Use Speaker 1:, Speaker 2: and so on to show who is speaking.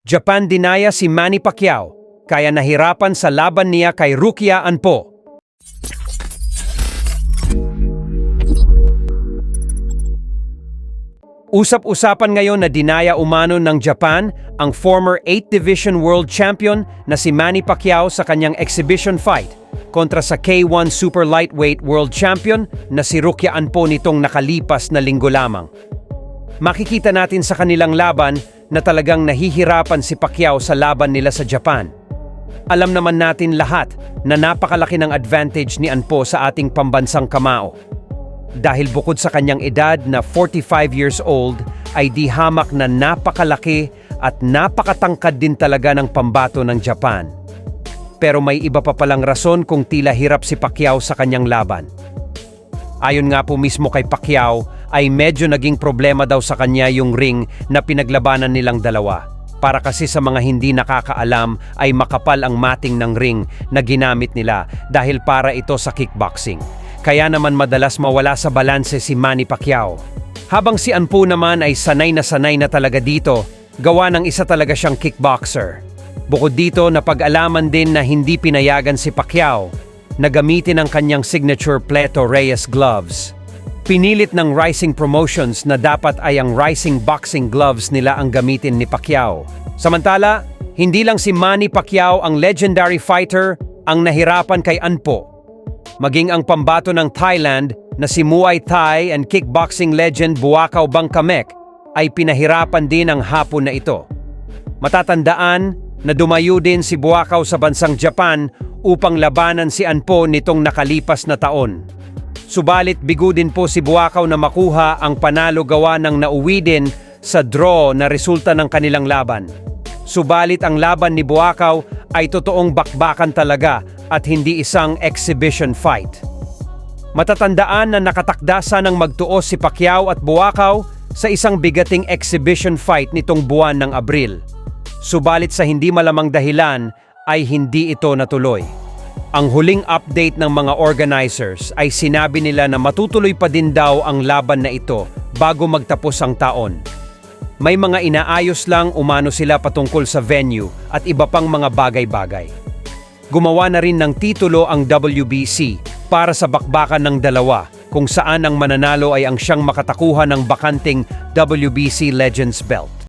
Speaker 1: Japan dinaya si Manny Pacquiao, kaya nahirapan sa laban niya kay Rukia Anpo. Usap-usapan ngayon na dinaya umano ng Japan ang former 8th Division World Champion na si Manny Pacquiao sa kanyang exhibition fight kontra sa K1 Super Lightweight World Champion na si Rukia Anpo nitong nakalipas na linggo lamang. Makikita natin sa kanilang laban na talagang nahihirapan si Pacquiao sa laban nila sa Japan. Alam naman natin lahat na napakalaki ng advantage ni Anpo sa ating pambansang kamao. Dahil bukod sa kanyang edad na 45 years old, ay di hamak na napakalaki at napakatangkad din talaga ng pambato ng Japan. Pero may iba pa palang rason kung tila hirap si Pacquiao sa kanyang laban. Ayon nga po mismo kay Pacquiao, ay medyo naging problema daw sa kanya yung ring na pinaglabanan nilang dalawa. Para kasi sa mga hindi nakakaalam ay makapal ang mating ng ring na ginamit nila dahil para ito sa kickboxing. Kaya naman madalas mawala sa balanse si Manny Pacquiao. Habang si Anpu naman ay sanay na sanay na talaga dito, gawa ng isa talaga siyang kickboxer. Bukod dito, napag-alaman din na hindi pinayagan si Pacquiao na gamitin ang kanyang signature Pleto Reyes gloves. Pinilit ng Rising Promotions na dapat ay ang Rising Boxing gloves nila ang gamitin ni Pacquiao. Samantala, hindi lang si Manny Pacquiao ang legendary fighter ang nahirapan kay Anpo. Maging ang pambato ng Thailand na si Muay Thai and kickboxing legend Buakaw Bangkamek ay pinahirapan din ang hapon na ito. Matatandaan na dumayo din si Buakaw sa bansang Japan upang labanan si Anpo nitong nakalipas na taon. Subalit bigo din po si Buakaw na makuha ang panalo gawa ng nauwi din sa draw na resulta ng kanilang laban. Subalit ang laban ni Buakaw ay totoong bakbakan talaga at hindi isang exhibition fight. Matatandaan na nakatakda ng magtuos si Pacquiao at Buakaw sa isang bigating exhibition fight nitong buwan ng Abril. Subalit sa hindi malamang dahilan ay hindi ito natuloy. Ang huling update ng mga organizers ay sinabi nila na matutuloy pa din daw ang laban na ito bago magtapos ang taon. May mga inaayos lang umano sila patungkol sa venue at iba pang mga bagay-bagay. Gumawa na rin ng titulo ang WBC para sa bakbakan ng dalawa kung saan ang mananalo ay ang siyang makatakuha ng bakanting WBC Legends Belt.